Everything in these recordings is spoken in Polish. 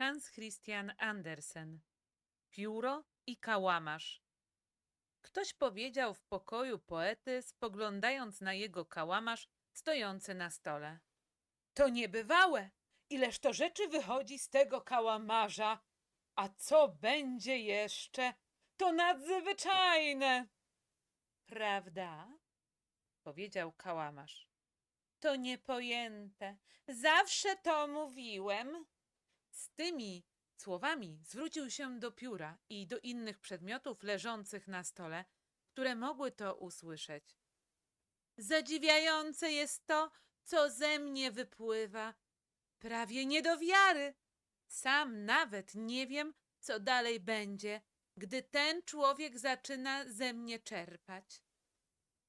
Hans Christian Andersen. Pióro i kałamarz. Ktoś powiedział w pokoju poety, spoglądając na jego kałamarz stojący na stole. To niebywałe! Ileż to rzeczy wychodzi z tego kałamarza! A co będzie jeszcze? To nadzwyczajne! Prawda? Powiedział kałamarz. To niepojęte. Zawsze to mówiłem. Z tymi słowami zwrócił się do pióra i do innych przedmiotów leżących na stole, które mogły to usłyszeć. Zadziwiające jest to, co ze mnie wypływa. Prawie nie do wiary. Sam nawet nie wiem, co dalej będzie, gdy ten człowiek zaczyna ze mnie czerpać.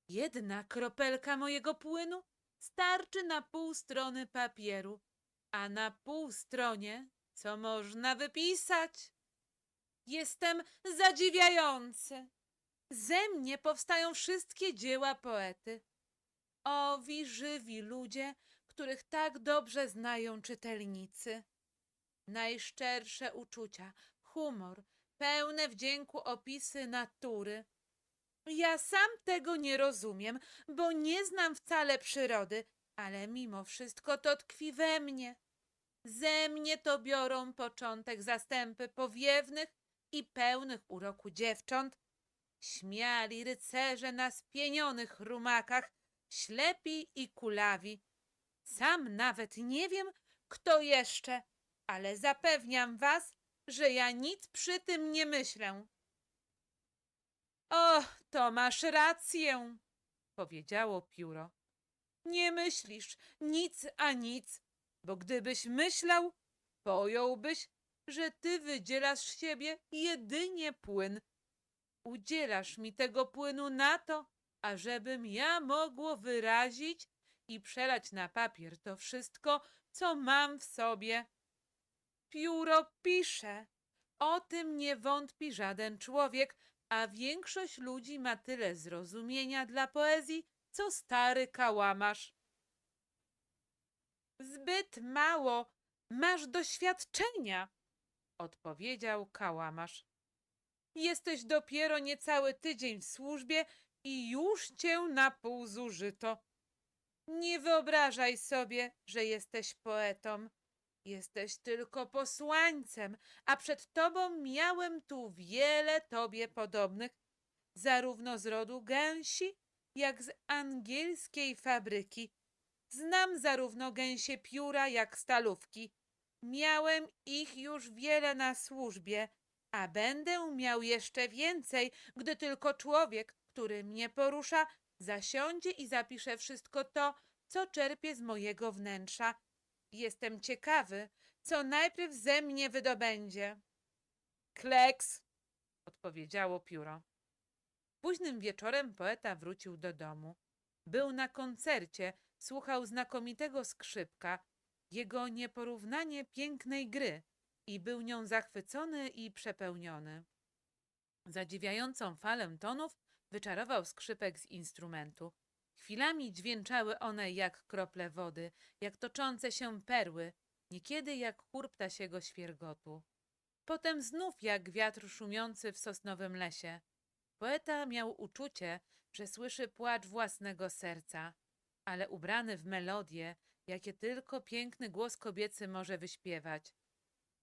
Jedna kropelka mojego płynu starczy na pół strony papieru, a na pół stronie co można wypisać? Jestem zadziwiający. Ze mnie powstają wszystkie dzieła poety. Owi żywi ludzie, których tak dobrze znają czytelnicy. Najszczersze uczucia, humor, pełne wdzięku opisy natury. Ja sam tego nie rozumiem, bo nie znam wcale przyrody, ale mimo wszystko to tkwi we mnie. Ze mnie to biorą początek zastępy powiewnych i pełnych uroku dziewcząt, śmiali rycerze na spienionych rumakach, ślepi i kulawi. Sam nawet nie wiem, kto jeszcze, ale zapewniam was, że ja nic przy tym nie myślę. O, to masz rację, powiedziało pióro. Nie myślisz nic a nic, bo gdybyś myślał, pojąłbyś, że ty wydzielasz z siebie jedynie płyn. Udzielasz mi tego płynu na to, ażebym ja mogło wyrazić i przelać na papier to wszystko, co mam w sobie. Pióro pisze. O tym nie wątpi żaden człowiek, a większość ludzi ma tyle zrozumienia dla poezji, co stary kałamarz. Zbyt mało. Masz doświadczenia, odpowiedział kałamarz. Jesteś dopiero niecały tydzień w służbie i już cię na pół zużyto. Nie wyobrażaj sobie, że jesteś poetą. Jesteś tylko posłańcem, a przed tobą miałem tu wiele tobie podobnych, zarówno z rodu gęsi, jak z angielskiej fabryki. Znam zarówno gęsie pióra, jak stalówki. Miałem ich już wiele na służbie, a będę miał jeszcze więcej, gdy tylko człowiek, który mnie porusza, zasiądzie i zapisze wszystko to, co czerpie z mojego wnętrza. Jestem ciekawy, co najpierw ze mnie wydobędzie. Kleks, odpowiedziało pióro. Późnym wieczorem poeta wrócił do domu. Był na koncercie, słuchał znakomitego skrzypka, jego nieporównanie pięknej gry i był nią zachwycony i przepełniony. Zadziwiającą falę tonów wyczarował skrzypek z instrumentu. Chwilami dźwięczały one jak krople wody, jak toczące się perły, niekiedy jak chór ptasiego świergotu. Potem znów jak wiatr szumiący w sosnowym lesie. Poeta miał uczucie, że słyszy płacz własnego serca, ale ubrany w melodię, jakie tylko piękny głos kobiecy może wyśpiewać.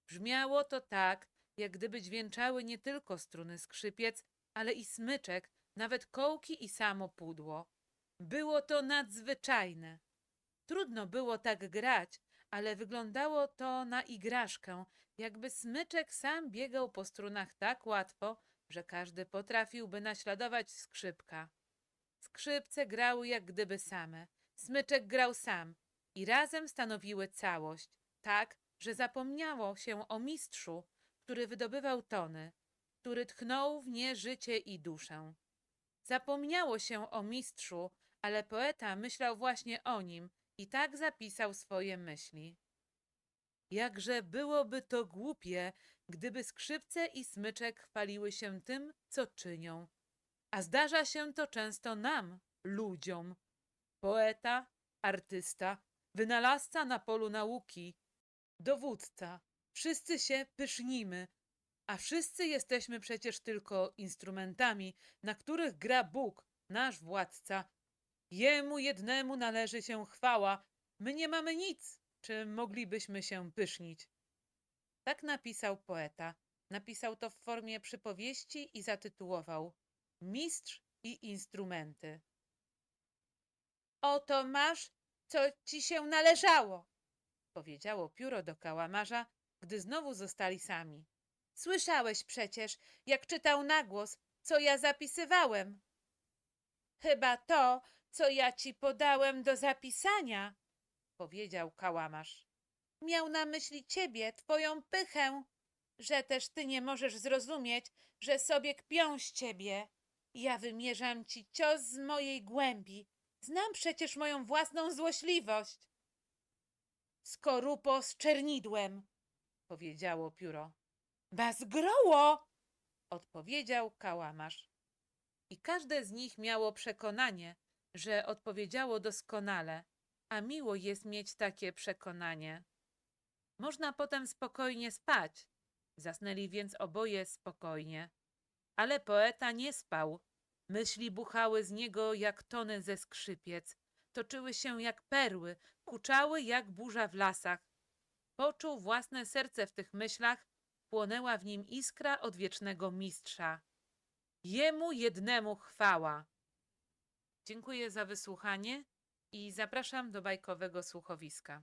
Brzmiało to tak, jak gdyby dźwięczały nie tylko struny skrzypiec, ale i smyczek, nawet kołki i samo pudło. Było to nadzwyczajne. Trudno było tak grać, ale wyglądało to na igraszkę, jakby smyczek sam biegał po strunach tak łatwo, że każdy potrafiłby naśladować skrzypka. Skrzypce grały jak gdyby same, smyczek grał sam i razem stanowiły całość, tak, że zapomniało się o mistrzu, który wydobywał tony, który tchnął w nie życie i duszę. Zapomniało się o mistrzu, ale poeta myślał właśnie o nim i tak zapisał swoje myśli. Jakże byłoby to głupie, gdyby skrzypce i smyczek chwaliły się tym, co czynią. A zdarza się to często nam, ludziom. Poeta, artysta, wynalazca na polu nauki, dowódca, wszyscy się pysznimy, a wszyscy jesteśmy przecież tylko instrumentami, na których gra Bóg, nasz władca. Jemu jednemu należy się chwała. My nie mamy nic, czym moglibyśmy się pysznić. Tak napisał poeta. Napisał to w formie przypowieści i zatytułował Mistrz i instrumenty. Oto masz, co ci się należało, powiedziało pióro do kałamarza, gdy znowu zostali sami. Słyszałeś przecież, jak czytał na głos, co ja zapisywałem. Chyba to, co ja ci podałem do zapisania, powiedział kałamarz. Miał na myśli ciebie, twoją pychę, że też ty nie możesz zrozumieć, że sobie kpią z ciebie. Ja wymierzam ci cios z mojej głębi. Znam przecież moją własną złośliwość. Skorupo z czernidłem, powiedziało pióro. Bazgroło, odpowiedział kałamarz. I każde z nich miało przekonanie, że odpowiedziało doskonale, a miło jest mieć takie przekonanie. Można potem spokojnie spać. Zasnęli więc oboje spokojnie. Ale poeta nie spał. Myśli buchały z niego jak tony ze skrzypiec, toczyły się jak perły, kuczały jak burza w lasach. Poczuł własne serce w tych myślach, płonęła w nim iskra odwiecznego mistrza. Jemu jednemu chwała. Dziękuję za wysłuchanie i zapraszam do bajkowego słuchowiska.